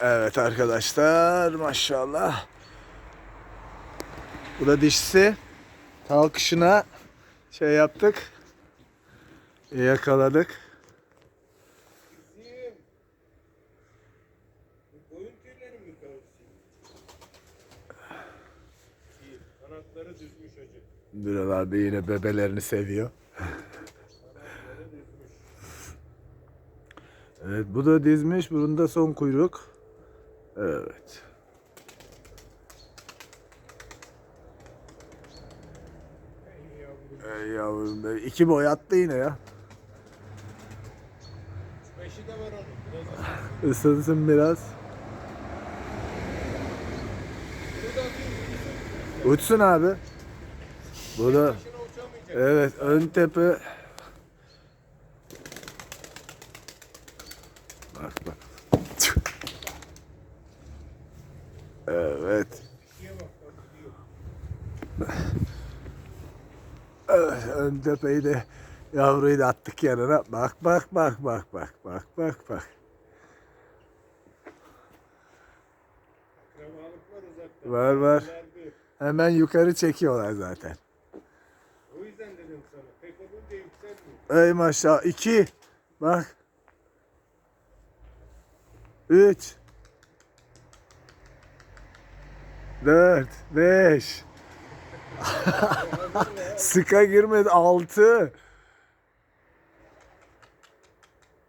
Evet arkadaşlar maşallah. Bu da dişisi. Kalkışına şey yaptık. Yakaladık. Biral abi yine bebelerini seviyor. Evet bu da dizmiş. Burunda son kuyruk. Evet. Ey yavrum. Be. İki boy attı yine ya. Beşi de var onun. Biraz Isınsın biraz. Uçsun abi. Bu da evet ön tepe. Bak bak. Evet. İkiye bak. bak, gidiyor. Evet, ön tepeyi de yavruyu da attık yanına. Bak bak bak bak bak bak bak bak. Var. Var? Hemen yukarı çekiyorlar zaten. O yüzden dedim sana. Pek olunca yükselmiyor. Ey maşallah. iki. Bak. Üç. Dört. Beş. Sıka girmedi. Altı.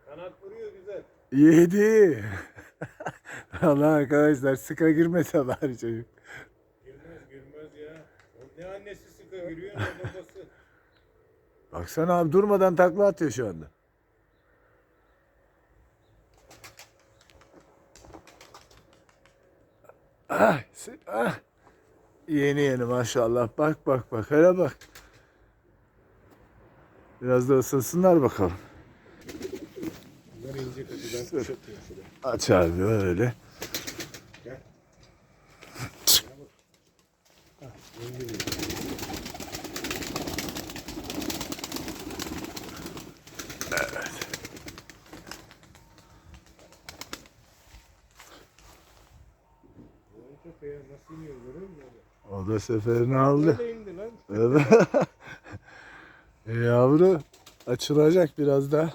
Kanat vuruyor güzel. Yedi. Allah arkadaşlar sıka girmese bari çocuk. Girmez girmez ya. O ne annesi sıkı giriyor ne babası. Baksana abi durmadan takla atıyor şu anda. Ah, ah. Yeni yeni maşallah. Bak bak bak. Hele bak. Biraz da ısınsınlar bakalım. Aç abi öyle. Nasıl iniyor görüyor musun? O da seferini aldı. Evet. E Yavru açılacak biraz daha.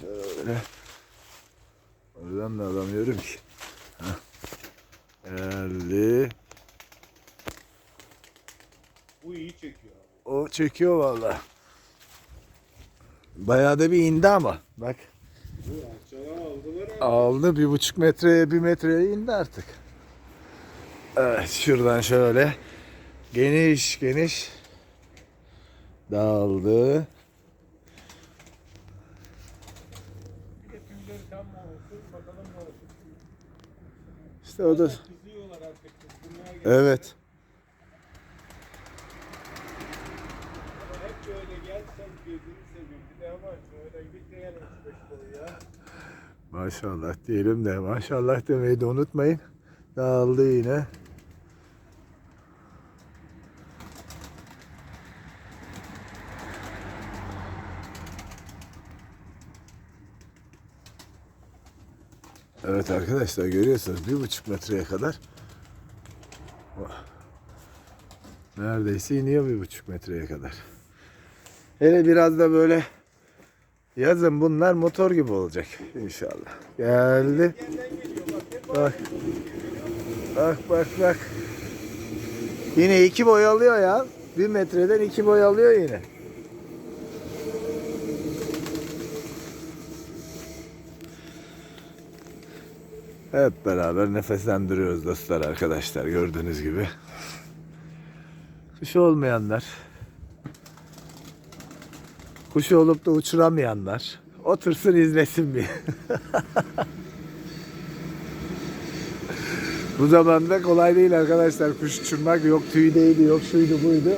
Şöyle. Oradan da alamıyorum ki. Heh. Geldi. Bu iyi çekiyor abi. O çekiyor valla. Bayağı da bir indi ama. Bak Bu abi. Aldı bir buçuk metreye bir metreye indi artık. Evet şuradan şöyle geniş geniş dağıldı. Bir. İşte o da evet. Hep böyle gel sen gözünü seveyim. Bir de ama öyle beş boyu ya. Maşallah diyelim de maşallah demeyi de unutmayın. Dağıldı yine. Evet arkadaşlar görüyorsunuz bir buçuk metreye kadar neredeyse iniyor bir buçuk metreye kadar. Hele biraz da böyle yazın bunlar motor gibi olacak inşallah. Geldi. Bak. Bak bak bak. Yine iki boy alıyor ya. Bir metreden iki boy alıyor yine. Hep beraber nefeslendiriyoruz dostlar arkadaşlar gördüğünüz gibi. Kuş olmayanlar, kuşu olup da uçuramayanlar otursun izlesin bir. Bu zamanda kolay değil arkadaşlar kuş uçurmak. Yok tüydeydi, yok şuydu buydu.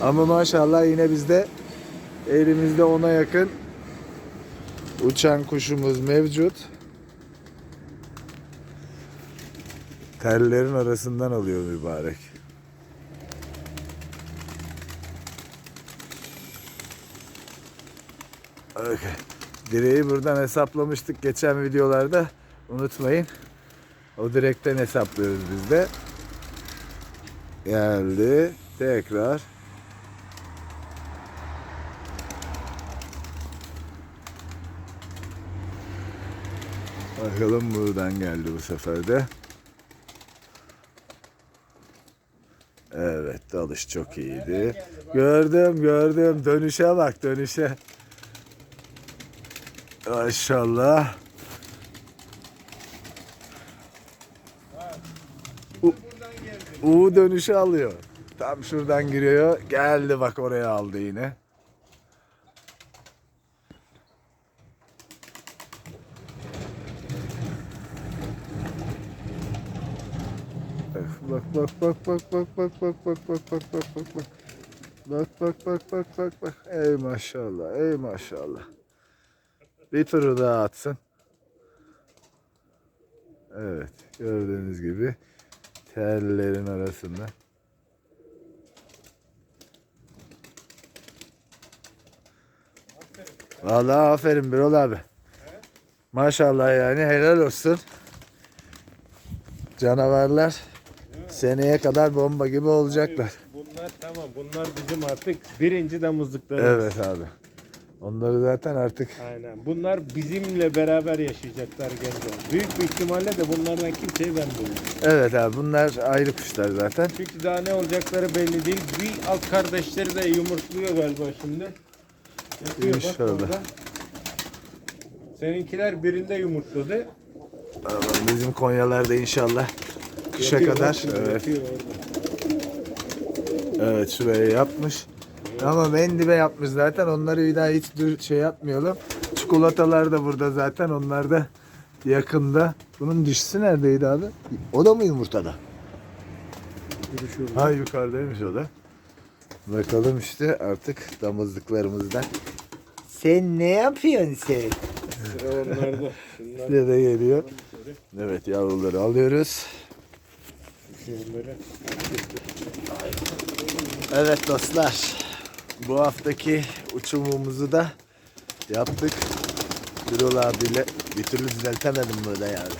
Ama maşallah yine bizde elimizde ona yakın uçan kuşumuz mevcut. Tellerin arasından alıyor mübarek. Direği buradan hesaplamıştık geçen videolarda. Unutmayın. O direkten hesaplıyoruz biz de. Geldi. Tekrar. Bakalım buradan geldi bu sefer de. Evet dalış çok iyiydi. Gördüm gördüm dönüşe bak dönüşe. Maşallah. U, U dönüşü alıyor. Tam şuradan giriyor. Geldi bak oraya aldı yine. Bak bak bak bak bak bak bak bak bak bak bak bak bak. Bak bak bak bak bak bak. Ey maşallah, ey maşallah. Bir turu daha atsın. Evet, gördüğünüz gibi tellerin arasında. Vallahi aferin Birol abi. Maşallah yani helal olsun. Canavarlar seneye kadar bomba gibi olacaklar. Bunlar tamam. Bunlar bizim artık birinci damızlıklarımız. Evet abi. Onları zaten artık Aynen. Bunlar bizimle beraber yaşayacaklar gençler. Büyük bir ihtimalle de bunlardan kimseye vermiyorum. evet abi bunlar ayrı kuşlar zaten. Çünkü daha ne olacakları belli değil. Bir alt kardeşleri de yumurtluyor galiba şimdi. Yapıyor bak İnşallah. orada. Seninkiler birinde yumurtladı. Ama Bizim Konyalarda inşallah kışa Yapıyor, bak kadar şimdi, evet, yapıyor orada. evet şuraya yapmış. Ama en dibe yapmış zaten. Onları bir daha hiç şey yapmayalım. Çikolatalar da burada zaten. Onlar da yakında. Bunun dişisi neredeydi abi? O da mı yumurtada? Ha yukarıdaymış o da. Bakalım işte artık damızlıklarımızdan. Sen ne yapıyorsun sen? Sıra onlarda. Size de geliyor. Evet yavruları alıyoruz. Evet dostlar. Bu haftaki uçumumuzu da yaptık. Birol abiyle bir türlü düzeltemedim burada yani.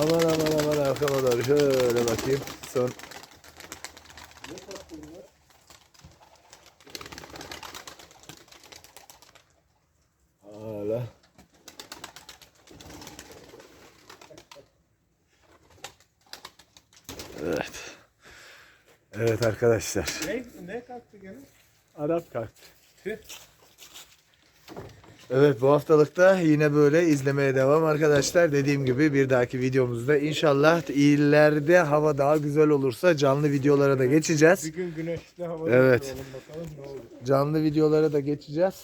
Aman aman aman arkama doğru şöyle bakayım. Son Hala. Evet. Evet arkadaşlar. Ne, ne kalktı gene? Arap kalktı. Evet bu haftalıkta yine böyle izlemeye devam arkadaşlar. Dediğim gibi bir dahaki videomuzda inşallah ileride hava daha güzel olursa canlı videolara da geçeceğiz. Bir gün güneşli havada Evet. bakalım ne olur. Canlı videolara da geçeceğiz.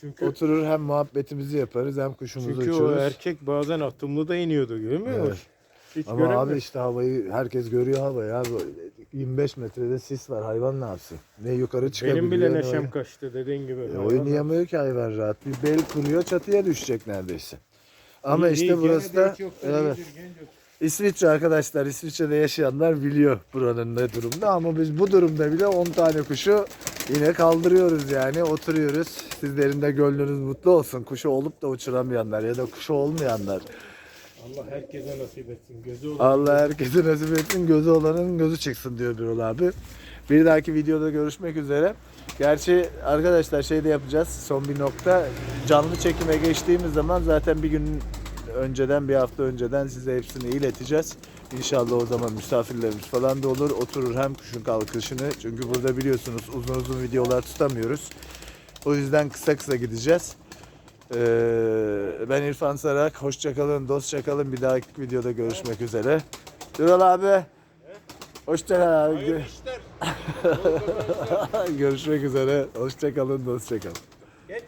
Çünkü Oturur hem muhabbetimizi yaparız hem kuşumuzu çünkü o uçururuz. erkek bazen atımlı da iniyordu görmüyor musun? Evet. Hiç Ama göremiyorum. abi işte havayı herkes görüyor havayı abi. 25 metrede sis var hayvan ne yapsın? Ne yukarı çıkabiliyor Benim bile ne neşem oyn- kaçtı dediğin gibi. E, oynayamıyor ki hayvan rahat. Bir bel kuruyor çatıya düşecek neredeyse. Ama İyi, işte iyi, burası da evet. İsviçre arkadaşlar İsviçre'de yaşayanlar biliyor buranın ne durumda ama biz bu durumda bile 10 tane kuşu yine kaldırıyoruz yani oturuyoruz. Sizlerin de gönlünüz mutlu olsun. Kuşu olup da uçuramayanlar ya da kuşu olmayanlar. Allah herkese nasip etsin. Gözü olan. Allah herkese nasip etsin gözü olanın gözü çıksın diyor Birol abi. Bir dahaki videoda görüşmek üzere. Gerçi arkadaşlar şey de yapacağız. Son bir nokta. Canlı çekime geçtiğimiz zaman zaten bir gün önceden bir hafta önceden size hepsini ileteceğiz. İnşallah o zaman misafirlerimiz falan da olur. Oturur hem kuşun kalkışını. Çünkü burada biliyorsunuz uzun uzun videolar tutamıyoruz. O yüzden kısa kısa gideceğiz. Ee, ben İrfan Sarak. Hoşçakalın, dostçakalın. Bir dahaki videoda görüşmek üzere. Birol abi. Hoşçakal abi. Hayırlı işler. Görüşmek üzere. Hoşçakalın, dostçakalın. Geç.